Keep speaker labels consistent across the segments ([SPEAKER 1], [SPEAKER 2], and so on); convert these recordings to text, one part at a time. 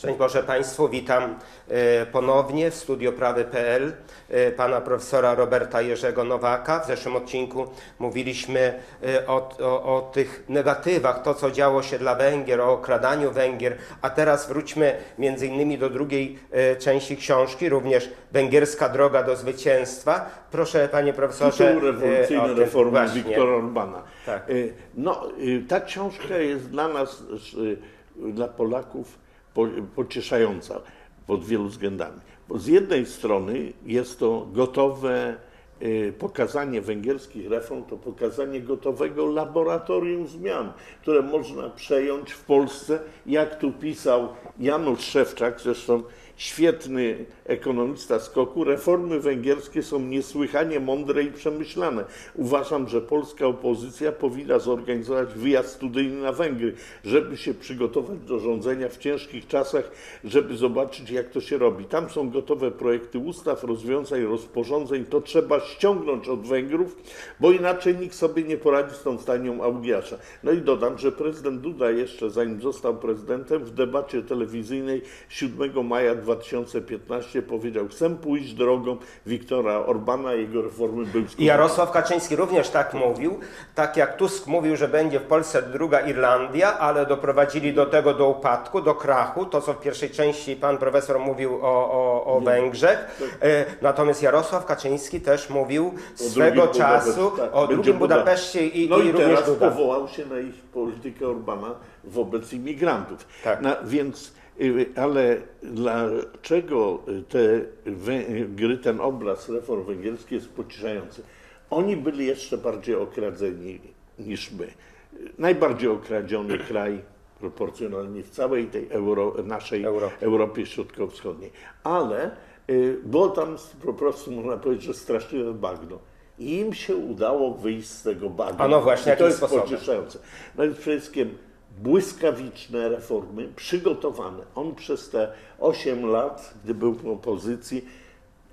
[SPEAKER 1] Szczęść Boże Państwu, witam e, ponownie w Studio Prawy.pl e, pana profesora Roberta Jerzego Nowaka. W zeszłym odcinku mówiliśmy e, o, o, o tych negatywach, to co działo się dla Węgier, o okradaniu Węgier, a teraz wróćmy między innymi do drugiej części książki, również Węgierska droga do zwycięstwa. Proszę Panie Profesorze.
[SPEAKER 2] Tytuł rewolucyjne reformy
[SPEAKER 1] właśnie.
[SPEAKER 2] Wiktora Orbana.
[SPEAKER 1] Tak.
[SPEAKER 2] No, ta książka jest dla nas, dla Polaków po- pocieszająca pod wielu względami. Bo z jednej strony jest to gotowe y, pokazanie węgierskich reform, to pokazanie gotowego laboratorium zmian, które można przejąć w Polsce, jak tu pisał Janusz Szewczak, zresztą świetny ekonomista skoku, reformy węgierskie są niesłychanie mądre i przemyślane. Uważam, że polska opozycja powinna zorganizować wyjazd studyjny na Węgry, żeby się przygotować do rządzenia w ciężkich czasach, żeby zobaczyć, jak to się robi. Tam są gotowe projekty ustaw, rozwiązań, rozporządzeń. To trzeba ściągnąć od Węgrów, bo inaczej nikt sobie nie poradzi z tą stanią Augiasza. No i dodam, że prezydent Duda jeszcze zanim został prezydentem w debacie telewizyjnej 7 maja 2015 powiedział, chcę pójść drogą Wiktora Orbana i jego reformy był
[SPEAKER 1] I Jarosław Kaczyński również tak mówił, tak jak Tusk mówił, że będzie w Polsce druga Irlandia, ale doprowadzili do tego do upadku, do krachu, to co w pierwszej części pan profesor mówił o, o, o Węgrzech. E, Natomiast Jarosław Kaczyński też mówił swego
[SPEAKER 2] drugim
[SPEAKER 1] czasu
[SPEAKER 2] tak,
[SPEAKER 1] o drugim
[SPEAKER 2] Buda-
[SPEAKER 1] Budapeszcie i,
[SPEAKER 2] No
[SPEAKER 1] i,
[SPEAKER 2] i
[SPEAKER 1] również
[SPEAKER 2] teraz
[SPEAKER 1] Duda.
[SPEAKER 2] powołał się na ich politykę Orbana wobec imigrantów.
[SPEAKER 1] Tak.
[SPEAKER 2] Na, więc, ale dlaczego te Węgry, ten obraz reform węgierskich jest pocieszający? Oni byli jeszcze bardziej okradzeni niż my. Najbardziej okradziony kraj proporcjonalnie w całej tej Euro, naszej
[SPEAKER 1] Europie.
[SPEAKER 2] Europie Środkowo-Wschodniej. Ale, y, było tam po prostu, można powiedzieć, że straszliwe bagno. I im się udało wyjść z tego bagna.
[SPEAKER 1] A no właśnie,
[SPEAKER 2] I to jest
[SPEAKER 1] sposobem?
[SPEAKER 2] pocieszające. No i przede wszystkim błyskawiczne reformy, przygotowane. On przez te 8 lat, gdy był w opozycji,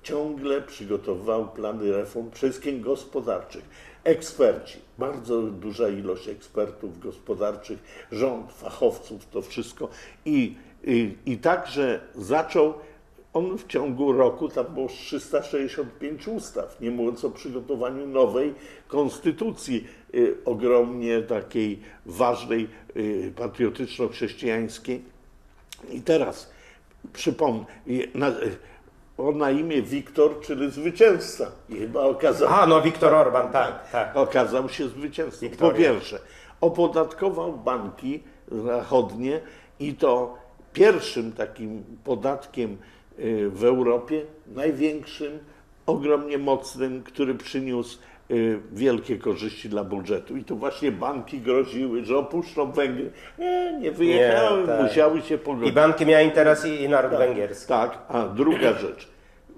[SPEAKER 2] ciągle przygotowywał plany reform, wszystkim gospodarczych. Eksperci, bardzo duża ilość ekspertów gospodarczych, rząd, fachowców, to wszystko. I, i, i także zaczął on w ciągu roku, tam było 365 ustaw, nie mówiąc o przygotowaniu nowej konstytucji, y, ogromnie takiej ważnej, y, patriotyczno-chrześcijańskiej. I teraz przypomnę, y, na, y, on na imię Wiktor, czyli zwycięzca. I chyba okazał,
[SPEAKER 1] A, no Viktor Orban, tak, tak.
[SPEAKER 2] okazał się zwycięzcą.
[SPEAKER 1] Wiktoria.
[SPEAKER 2] Po pierwsze, opodatkował banki zachodnie i to pierwszym takim podatkiem w Europie, największym, ogromnie mocnym, który przyniósł y, wielkie korzyści dla budżetu. I to właśnie banki groziły, że opuszczą Węgry. Nie, nie wyjechały,
[SPEAKER 1] Nie, tak.
[SPEAKER 2] musiały się
[SPEAKER 1] I
[SPEAKER 2] pogodzić.
[SPEAKER 1] banki miały interes i, i naród węgierski.
[SPEAKER 2] Tak, a druga rzecz.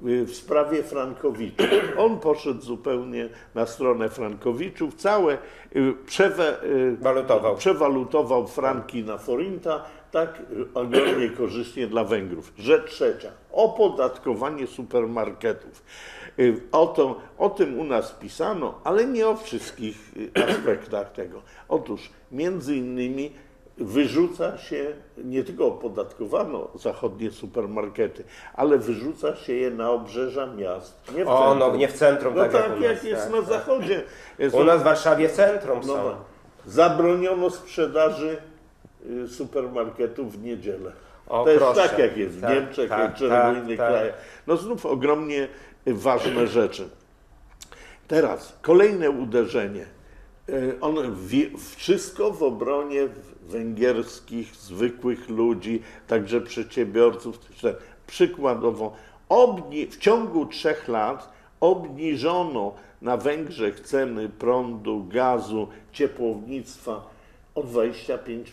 [SPEAKER 2] Y, W sprawie Frankowiczów. On poszedł zupełnie na stronę Frankowiczów. Całe y, przewe, y,
[SPEAKER 1] Walutował.
[SPEAKER 2] przewalutował franki na forinta. Tak ogromnie korzystnie dla Węgrów. Rzecz trzecia. Opodatkowanie supermarketów. Y, O, to, o tym u nas pisano, ale nie o wszystkich y, aspektach tego. Otóż między innymi wyrzuca się, nie tylko opodatkowano zachodnie supermarkety, ale wyrzuca się je na obrzeża miast. Nie w
[SPEAKER 1] O, no
[SPEAKER 2] centrum.
[SPEAKER 1] nie w centrum,
[SPEAKER 2] No
[SPEAKER 1] tak,
[SPEAKER 2] tak,
[SPEAKER 1] jak u
[SPEAKER 2] jak
[SPEAKER 1] nas,
[SPEAKER 2] jest
[SPEAKER 1] tak,
[SPEAKER 2] na
[SPEAKER 1] tak.
[SPEAKER 2] zachodzie.
[SPEAKER 1] U nas w Warszawie centrum
[SPEAKER 2] no,
[SPEAKER 1] są.
[SPEAKER 2] no. Zabroniono sprzedaży supermarketów w niedzielę.
[SPEAKER 1] O,
[SPEAKER 2] to jest
[SPEAKER 1] proszę.
[SPEAKER 2] tak, jak jest w
[SPEAKER 1] Tak,
[SPEAKER 2] Niemczech,
[SPEAKER 1] tak,
[SPEAKER 2] wielu
[SPEAKER 1] tak,
[SPEAKER 2] innych
[SPEAKER 1] tak.
[SPEAKER 2] krajach. No znów ogromnie y, ważne rzeczy. Teraz kolejne uderzenie. Y, On wie, wszystko w obronie węgierskich, zwykłych ludzi, także przedsiębiorców. Przykładowo, obni, w ciągu trzech lat obniżono na Węgrzech ceny prądu, gazu, ciepłownictwa o 25%.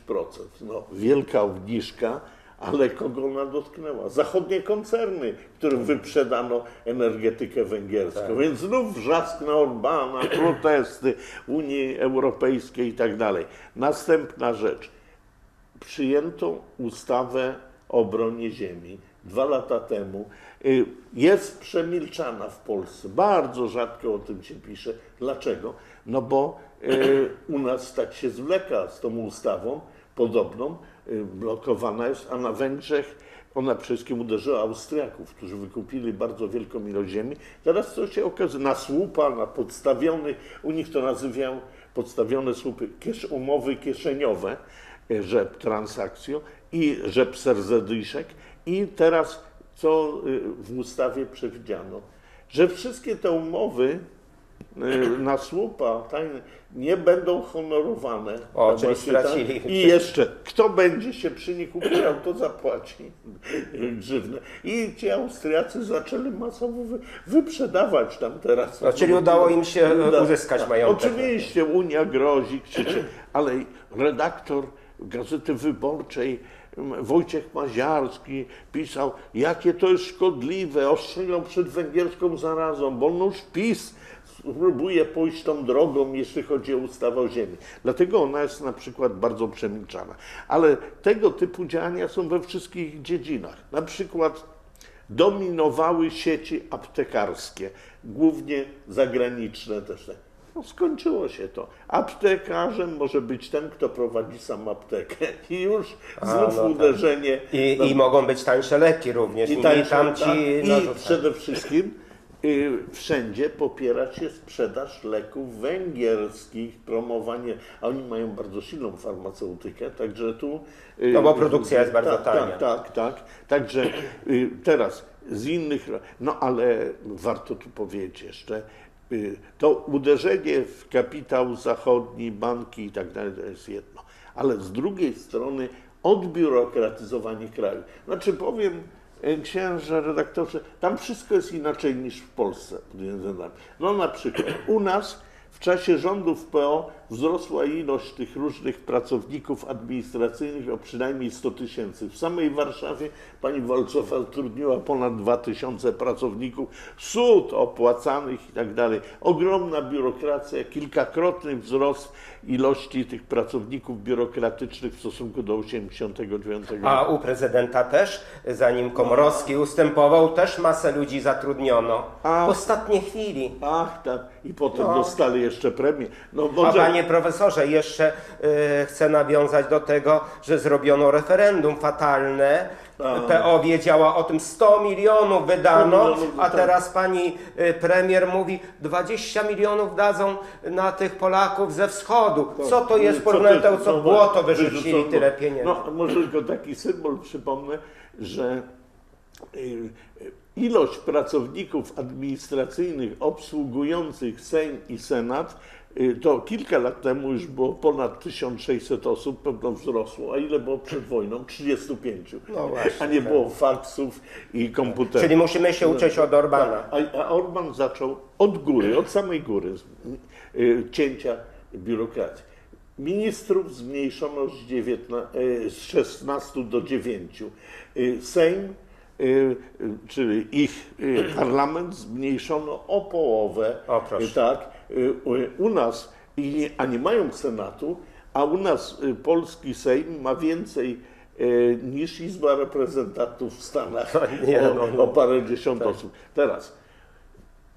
[SPEAKER 2] No, wielka obniżka, ale kogo ona dotknęła? Zachodnie koncerny, którym wyprzedano energetykę węgierską. Więc znów wrzask na Orbana, protesty Unii Europejskiej i tak dalej. Następna rzecz. Przyjęto ustawę o obronie ziemi dwa lata temu. Y, Jest przemilczana w Polsce. Bardzo rzadko o tym się pisze. Dlaczego? No bo y, u nas tak się zwleka z tą ustawą podobną, y, blokowana jest, a na Węgrzech ona wszystkim uderzyła Austriaków, którzy wykupili bardzo wielką ilość ziemi. Teraz co się okazuje, na słupa, na podstawiony, u nich to nazywają podstawione słupy, kiesz, umowy kieszeniowe, rzep transakcją i rzep serzedyszek. I teraz co y, w ustawie przewidziano, że wszystkie te umowy y, na słupa tajne nie będą honorowane.
[SPEAKER 1] O, czyli
[SPEAKER 2] tak.
[SPEAKER 1] stracili.
[SPEAKER 2] I jeszcze, kto będzie się przy nich upierał, to zapłaci grzywnę. I ci Austriacy zaczęli masowo wy, wyprzedawać tam teraz.
[SPEAKER 1] No, czyli udało im się, e,
[SPEAKER 2] Uda-
[SPEAKER 1] uzyskać
[SPEAKER 2] tak.
[SPEAKER 1] majątek.
[SPEAKER 2] Oczywiście Unia grozi, krzyczy, ale redaktor Gazety Wyborczej Wojciech Maziarski pisał, jakie to jest szkodliwe, ostrzegał przed węgierską zarazą, bo nóż PiS próbuje pójść tą drogą, jeśli chodzi o ustawę o ziemi. Dlatego ona jest na przykład bardzo przemilczana. Ale tego typu działania są we wszystkich dziedzinach. Na przykład dominowały sieci aptekarskie, głównie zagraniczne też. No, skończyło się to. Aptekarzem może być ten, kto prowadzi sam aptekę. I już znów
[SPEAKER 1] no tak.
[SPEAKER 2] uderzenie.
[SPEAKER 1] I,
[SPEAKER 2] no,
[SPEAKER 1] I mogą być tańsze leki również. I,
[SPEAKER 2] tańsze,
[SPEAKER 1] tam
[SPEAKER 2] tak?
[SPEAKER 1] ci
[SPEAKER 2] I przede wszystkim y, wszędzie popiera się sprzedaż leków węgierskich, promowanie, a oni mają bardzo silną farmaceutykę, także tu... y,
[SPEAKER 1] No bo produkcja jest bardzo
[SPEAKER 2] tak,
[SPEAKER 1] tania.
[SPEAKER 2] Tak, tak, tak. Także y, teraz z innych, no ale warto tu powiedzieć jeszcze, y, to uderzenie w kapitał zachodni, banki i tak dalej, to jest jedno. Ale z drugiej strony odbiurokratyzowanie kraju. Znaczy powiem, e, księże, redaktorze, tam wszystko jest inaczej niż w Polsce. pod. No na przykład u nas w czasie rządów PO wzrosła ilość tych różnych pracowników administracyjnych o przynajmniej 100 tysięcy. W samej Warszawie pani Walcowa zatrudniła ponad 2 tysiące pracowników, sąd opłacanych i tak. Ogromna biurokracja, kilkakrotny wzrost ilości tych pracowników biurokratycznych w stosunku do 89 roku.
[SPEAKER 1] A u prezydenta też, zanim Komorowski ustępował, też masę ludzi zatrudniono.
[SPEAKER 2] A-
[SPEAKER 1] W ostatniej chwili.
[SPEAKER 2] Ach, tak. I potem
[SPEAKER 1] No.
[SPEAKER 2] dostali jeszcze premię. No
[SPEAKER 1] A
[SPEAKER 2] może...
[SPEAKER 1] panie profesorze, jeszcze y, chcę nawiązać do tego, że zrobiono referendum fatalne. PO wiedziała o tym 100 milionów wydano,
[SPEAKER 2] 100 milionów,
[SPEAKER 1] a
[SPEAKER 2] tak.
[SPEAKER 1] teraz pani y, premier mówi 20 milionów dadzą na tych Polaków ze wschodu. Co to jest do tego, co
[SPEAKER 2] no,
[SPEAKER 1] błoto wyrzucili tyle pieniędzy?
[SPEAKER 2] No, może tylko taki symbol przypomnę, że y, ilość pracowników administracyjnych obsługujących Sejm i Senat to kilka lat temu już było ponad 1600 osób, pewno wzrosło. A ile było przed wojną? 35.
[SPEAKER 1] No właśnie,
[SPEAKER 2] A nie
[SPEAKER 1] tak.
[SPEAKER 2] było faksów i komputerów.
[SPEAKER 1] Czyli musimy się uczyć od Orbana.
[SPEAKER 2] A, a Orban zaczął od góry, od samej góry, y, cięcia biurokracji. Ministrów zmniejszono z, 19, y, z 16 do 9. Y, Sejm, y, y, czyli ich y, parlament, zmniejszono o połowę.
[SPEAKER 1] O, proszę.
[SPEAKER 2] Y, Tak, y, y, u nas, a nie mają Senatu, a u nas y, polski Sejm ma więcej y, niż Izba Reprezentantów w Stanach.
[SPEAKER 1] nie,
[SPEAKER 2] o,
[SPEAKER 1] no, no.
[SPEAKER 2] o parę dziesiąt osób. Teraz,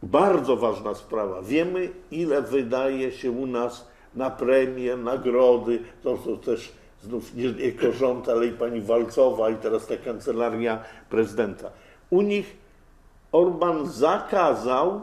[SPEAKER 2] bardzo ważna sprawa. Wiemy, ile wydaje się u nas na premie, nagrody. To są też znów nie tylko rząd, ale i pani Walcowa i teraz ta kancelaria prezydenta. U nich Orban zakazał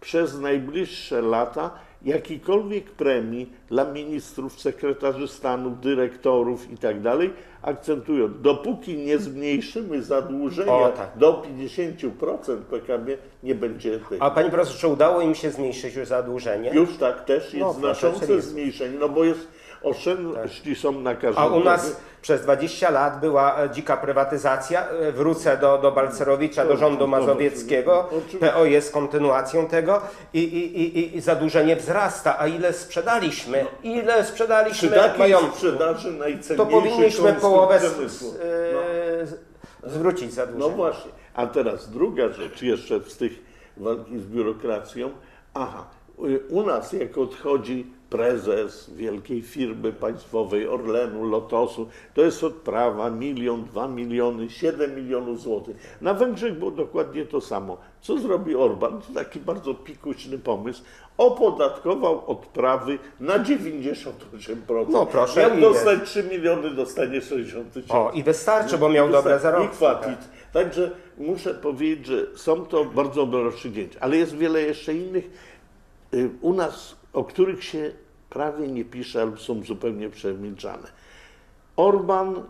[SPEAKER 2] przez najbliższe lata jakikolwiek premii dla ministrów, sekretarzy stanu, dyrektorów i tak dalej, akcentując, dopóki nie zmniejszymy zadłużenia
[SPEAKER 1] O, tak.
[SPEAKER 2] do 50% PKB, nie będzie tych.
[SPEAKER 1] A panie profesorze, czy udało im się zmniejszyć już zadłużenie?
[SPEAKER 2] Już tak też jest
[SPEAKER 1] No,
[SPEAKER 2] znaczące zmniejszenie, no bo jest oszczędności są na każdym
[SPEAKER 1] A u nas przez 20 lat była e, dzika prywatyzacja. E, Wrócę do, do Balcerowicza, do rządu
[SPEAKER 2] No,
[SPEAKER 1] mazowieckiego. PO jest kontynuacją tego i, i, i, i- zadłużenie wzrasta. A ile sprzedaliśmy? Ile
[SPEAKER 2] Przy
[SPEAKER 1] sprzedaliśmy
[SPEAKER 2] takiej
[SPEAKER 1] majątku?
[SPEAKER 2] sprzedaży
[SPEAKER 1] To powinniśmy połowę z,
[SPEAKER 2] No.
[SPEAKER 1] e, z, zwrócić
[SPEAKER 2] No
[SPEAKER 1] zadłużenie.
[SPEAKER 2] właśnie. A teraz druga rzecz jeszcze z tych walki z biurokracją. Aha, u nas jak odchodzi prezes wielkiej firmy państwowej Orlenu, Lotosu. To jest odprawa milion, dwa miliony, siedem milionów złotych. Na Węgrzech było dokładnie to samo. Co zrobi Orban? To taki bardzo pikuśny pomysł. Opodatkował odprawy na 98%.
[SPEAKER 1] No, proszę,
[SPEAKER 2] Miał
[SPEAKER 1] i
[SPEAKER 2] dostać 3 miliony, dostanie 60 tysięcy.
[SPEAKER 1] O, i wystarczy, bo miał dobre
[SPEAKER 2] I
[SPEAKER 1] zarobki.
[SPEAKER 2] kwatit. Także muszę powiedzieć, że są to bardzo dobre rozstrzygnięcia, ale jest wiele jeszcze innych y, u nas, o których się prawie nie pisze, albo są zupełnie przemilczane. Orban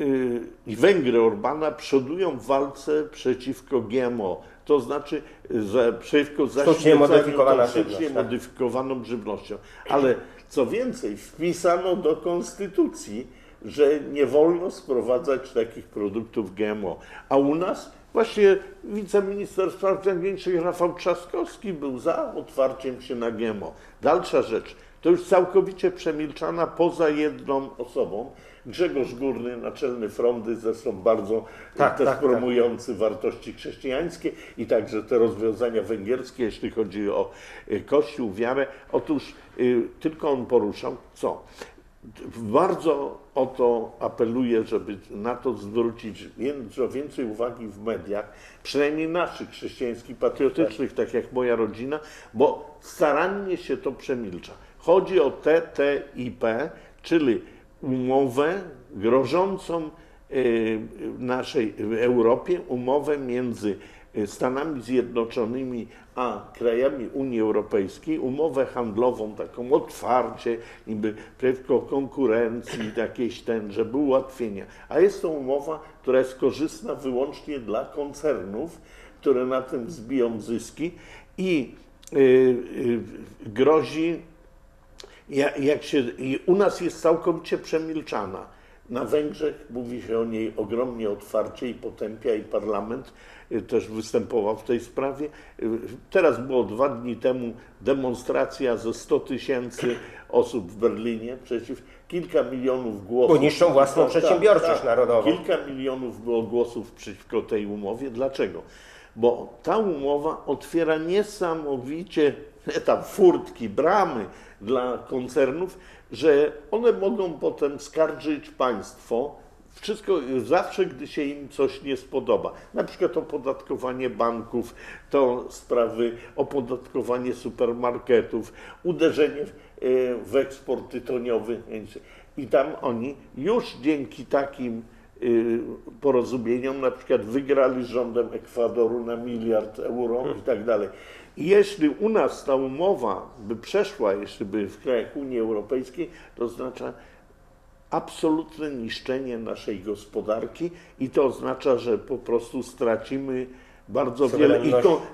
[SPEAKER 2] y, i Węgry Orbana przodują w walce przeciwko GMO, to znaczy za, przeciwko zaśmiecaniu
[SPEAKER 1] modyfikowana
[SPEAKER 2] toksicznie
[SPEAKER 1] żywność, tak.
[SPEAKER 2] modyfikowaną żywnością. Ale co więcej, wpisano do konstytucji, że nie wolno sprowadzać takich produktów GMO. A u nas właśnie wiceminister spraw zagranicznych Rafał Trzaskowski był za otwarciem się na GMO. Dalsza rzecz, to już całkowicie przemilczana poza jedną osobą. Grzegorz Górny, naczelny frondy, zresztą bardzo
[SPEAKER 1] Tak,
[SPEAKER 2] też
[SPEAKER 1] tak, tak.
[SPEAKER 2] promujący wartości chrześcijańskie i także te rozwiązania węgierskie, jeśli chodzi o y, Kościół, wiarę. Otóż y, tylko on poruszał co? Bardzo o to apeluję, żeby na to zwrócić dużo więcej uwagi w mediach, przynajmniej naszych chrześcijańskich, patriotycznych, tak jak moja rodzina, bo starannie się to przemilcza. Chodzi o TTIP, czyli umowę grożącą y, naszej Europie, umowę między y, Stanami Zjednoczonymi a krajami Unii Europejskiej, umowę handlową, taką otwarcie, niby przeciwko konkurencji, jakieś ten, żeby ułatwienia. A jest to umowa, która jest korzystna wyłącznie dla koncernów, które na tym zbiją zyski i y, y, grozi ja- jak się, u nas jest całkowicie przemilczana. Na Węgrzech mówi się o niej ogromnie otwarcie i potępia i parlament y, też występował w tej sprawie. Y, Teraz było dwa dni temu demonstracja ze 100 tysięcy osób w Berlinie przeciw kilka milionów głosów.
[SPEAKER 1] Bo niszczą własną przedsiębiorczość narodową.
[SPEAKER 2] Kilka milionów było głosów przeciwko tej umowie. Dlaczego? Bo ta umowa otwiera niesamowicie tam furtki, bramy dla koncernów, że one mogą potem skarżyć państwo wszystko zawsze, gdy się im coś nie spodoba. Na przykład opodatkowanie banków, to sprawy opodatkowanie supermarketów, uderzenie w, e, eksport tytoniowy. I tam oni już dzięki takim y, porozumieniom, na przykład wygrali z rządem Ekwadoru na miliard euro i tak dalej. I jeśli u nas ta umowa by przeszła, jeśli by w krajach Unii Europejskiej, to oznacza absolutne niszczenie naszej gospodarki i to oznacza, że po prostu stracimy bardzo wiele. I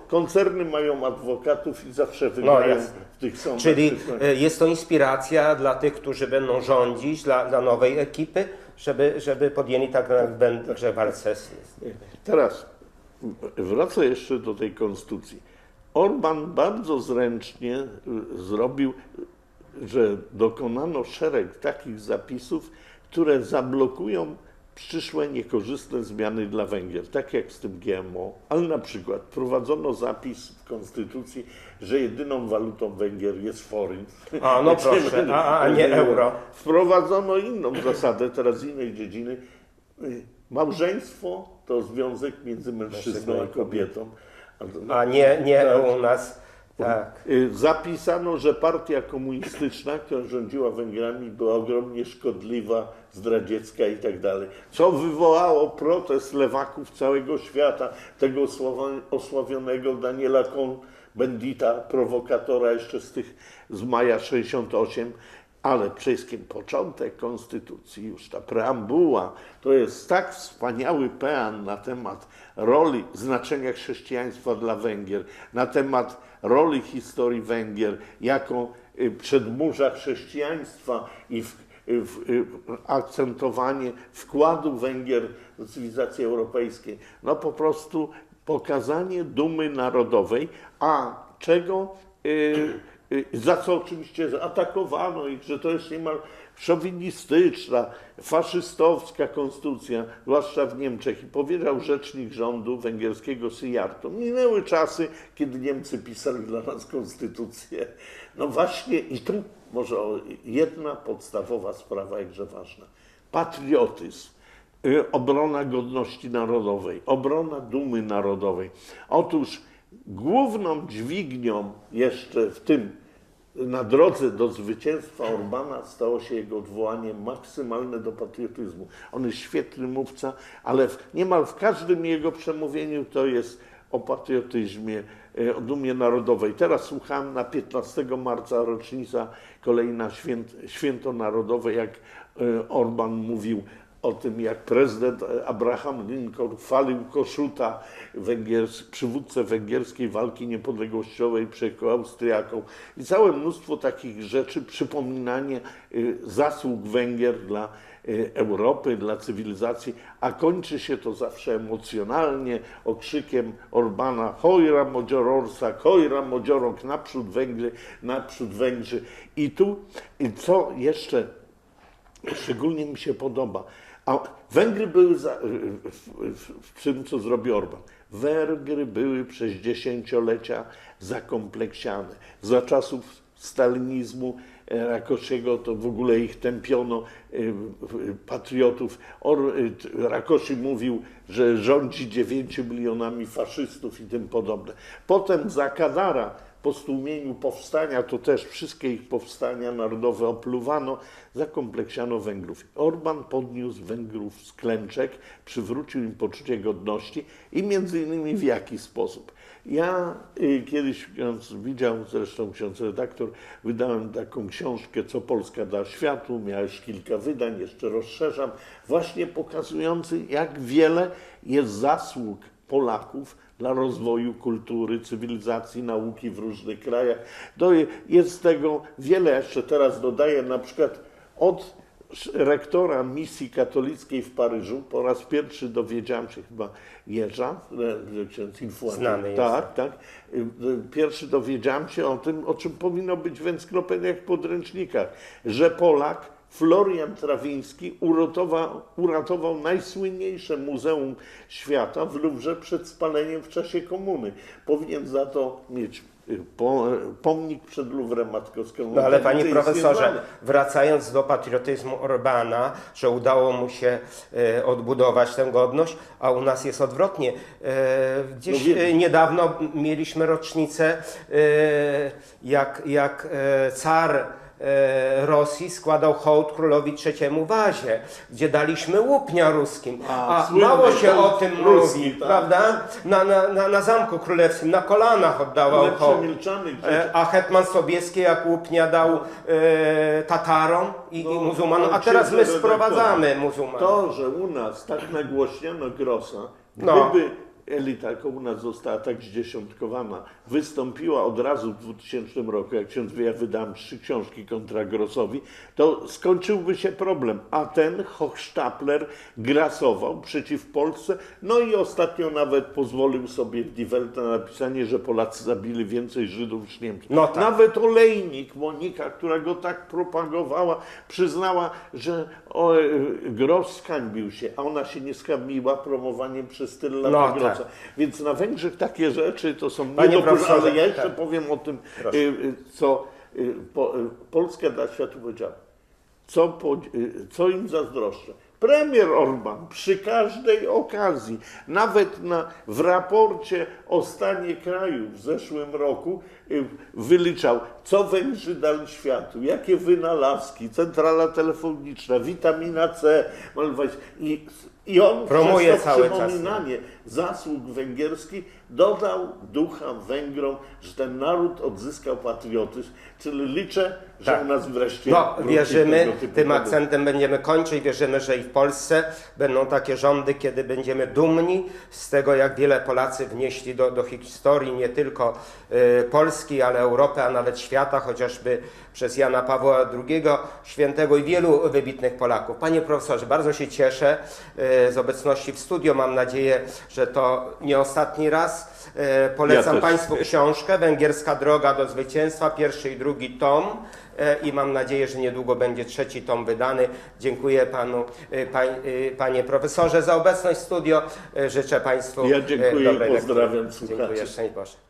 [SPEAKER 2] koncerny mają adwokatów i zawsze wygrają
[SPEAKER 1] jasne.
[SPEAKER 2] w tych sądach.
[SPEAKER 1] Czyli
[SPEAKER 2] Tych-
[SPEAKER 1] e, jest to inspiracja dla tych, którzy będą rządzić, dla, dla nowej ekipy, żeby, żeby podjęli tak jak w Węgrzech walce z,
[SPEAKER 2] Teraz wracę jeszcze do tej konstytucji. Orban bardzo zręcznie y, zrobił, że dokonano szereg takich zapisów, które zablokują przyszłe niekorzystne zmiany dla Węgier, tak jak z tym GMO, ale na przykład wprowadzono zapis w konstytucji, że jedyną walutą Węgier jest forint.
[SPEAKER 1] A, no proszę, a- a nie euro.
[SPEAKER 2] Wprowadzono inną zasadę, teraz z innej dziedziny. Małżeństwo to związek między mężczyzną a kobietą. A to-
[SPEAKER 1] a nie, nie u nas. Tak.
[SPEAKER 2] Y, Zapisano, że partia komunistyczna, która rządziła Węgrami, była ogromnie szkodliwa, zdradziecka i tak dalej. Co wywołało protest lewaków całego świata, tego osławionego Daniela Cohn-Bendita, prowokatora jeszcze z tych z maja 68. Ale przede wszystkim początek konstytucji, już ta preambuła, to jest tak wspaniały pean na temat roli, znaczenia chrześcijaństwa dla Węgier, na temat roli historii Węgier jako y, przedmurza chrześcijaństwa i w, y, w, y, akcentowanie wkładu Węgier do cywilizacji europejskiej. No po prostu pokazanie dumy narodowej, a czego za co oczywiście zaatakowano ich, że to jest niemal szowinistyczna, faszystowska konstytucja, zwłaszcza w Niemczech. I powiedział rzecznik rządu węgierskiego Syjarto, minęły czasy, kiedy Niemcy pisali dla nas konstytucję. No właśnie i tu może jedna podstawowa sprawa, jakże ważna. Patriotyzm, y, obrona godności narodowej, obrona dumy narodowej. Otóż główną dźwignią jeszcze w tym na drodze do zwycięstwa Orbana stało się jego odwołanie maksymalne do patriotyzmu. On jest świetny mówca, ale w, niemal w każdym jego przemówieniu to jest o patriotyzmie, e, o dumie narodowej. Teraz słuchałem na 15 marca rocznica kolejna święt, święto narodowe, jak e, Orban mówił o tym, jak prezydent Abraham Lincoln chwalił Kossuta, węgiers, przywódcę węgierskiej walki niepodległościowej przeciw Austriakom. I całe mnóstwo takich rzeczy, przypominanie y, zasług Węgier dla y, Europy, dla cywilizacji, a kończy się to zawsze emocjonalnie okrzykiem Orbana Hojra Modziororsa, Hojra Modziorok, naprzód Węgry, naprzód Węgrzy. I tu, i co jeszcze szczególnie mi się podoba. A Węgry były za, w, tym, co zrobił Orban. Węgry były przez dziesięciolecia zakompleksiane. Za czasów stalinizmu e, Rakosziego to w ogóle ich tępiono, e, w- patriotów. Or, e, Rakosi mówił, że rządzi 9 milionami faszystów i tym podobne. Potem za Kadara po stłumieniu powstania, to też wszystkie ich powstania narodowe opluwano, zakompleksiano Węgrów. Orban podniósł Węgrów z klęczek, przywrócił im poczucie godności i między innymi w jaki sposób. Ja y, kiedyś ksiądz widział, zresztą ksiądz redaktor, wydałem taką książkę, co Polska da światu, miałeś kilka wydań, jeszcze rozszerzam, właśnie pokazujący, jak wiele jest zasług Polaków dla rozwoju kultury, cywilizacji, nauki w różnych krajach. To je- jest tego wiele. Jeszcze teraz dodaję na przykład od rektora misji katolickiej w Paryżu po raz pierwszy dowiedziałem się chyba Jerza, e, ksiądz.
[SPEAKER 1] Znany jest.
[SPEAKER 2] Tak, tak. Y, Pierwszy dowiedziałem się o tym, o czym powinno być w encyklopediach, podręcznikach, że Polak Florian Trawiński uratował, uratował najsłynniejsze muzeum świata w Luwrze przed spaleniem w czasie komuny. Powinien za to mieć y, po, pomnik przed Luwrem Matkowską.
[SPEAKER 1] No ale panie profesorze, wracając do patriotyzmu Orbana, że udało mu się e, odbudować tę godność, a u nas jest odwrotnie. E, gdzieś
[SPEAKER 2] No
[SPEAKER 1] e, niedawno mieliśmy rocznicę, jak, jak car Rosji składał hołd królowi III Wazie, gdzie daliśmy łupnia ruskim.
[SPEAKER 2] A,
[SPEAKER 1] A, mało się o tym
[SPEAKER 2] ruski,
[SPEAKER 1] mówi,
[SPEAKER 2] tak.
[SPEAKER 1] prawda? Na, na, na, na Zamku Królewskim, na kolanach oddawał hołd. E, A hetman Sobieski jak łupnia dał e, Tatarom i,
[SPEAKER 2] No,
[SPEAKER 1] i muzułmanom, a
[SPEAKER 2] no,
[SPEAKER 1] teraz my sprowadzamy muzułmanów.
[SPEAKER 2] To, że u nas tak nagłośniano Grossa,
[SPEAKER 1] No.
[SPEAKER 2] Elita, jaka u nas została tak zdziesiątkowana, wystąpiła od razu w 2000 roku, jak ksiądz wie, ja wydałem trzy książki kontra Grossowi, to skończyłby się problem. A ten Hochstapler grasował przeciw Polsce, no i ostatnio nawet pozwolił sobie w Die Welt na napisanie, że Polacy zabili więcej Żydów niż Niemcy.
[SPEAKER 1] No tak.
[SPEAKER 2] Nawet olejnik Monika, która go tak propagowała, przyznała, że o, Gross skańbił się, a ona się nie skańbiła promowaniem przez tyle lat
[SPEAKER 1] No
[SPEAKER 2] Grossa. Więc na Węgrzech takie rzeczy to są niedopuszczalne. Ale ja jeszcze
[SPEAKER 1] tak.
[SPEAKER 2] powiem o tym,
[SPEAKER 1] Proszę.
[SPEAKER 2] y, y, co y, po, Polska dla światu powiedziała. Co, po, co im zazdroszczę? Premier Orban przy każdej okazji, nawet na, w raporcie o stanie kraju w zeszłym roku, wyliczał, co Węgrzy dali światu, jakie wynalazki, centrala telefoniczna, witamina C, malwać. I, i on
[SPEAKER 1] Promuje
[SPEAKER 2] przez to
[SPEAKER 1] cały czas.
[SPEAKER 2] zasług węgierskich dodał ducha Węgrom, że ten naród odzyskał patriotyzm, czyli liczę, że
[SPEAKER 1] Tak.
[SPEAKER 2] u nas wreszcie
[SPEAKER 1] No, wierzymy, tym akcentem będziemy kończyć. Wierzymy, że i w Polsce będą takie rządy, kiedy będziemy dumni z tego, jak wiele Polacy wnieśli do, do historii nie tylko e, Polski, ale Europy, a nawet świata, chociażby przez Jana Pawła II Świętego i wielu wybitnych Polaków. Panie profesorze, bardzo się cieszę e, z obecności w studio. Mam nadzieję, że to nie ostatni raz. E, Polecam
[SPEAKER 2] Ja.
[SPEAKER 1] Państwu książkę Węgierska droga do zwycięstwa, pierwszy i drugi tom. E, I mam nadzieję, że niedługo będzie trzeci tom wydany. Dziękuję panu, e, pań, panie profesorze, za obecność w studio. Życzę Państwu
[SPEAKER 2] Ja dziękuję i pozdrawiam słuchaczy.
[SPEAKER 1] Dziękuję, szczęść Boże.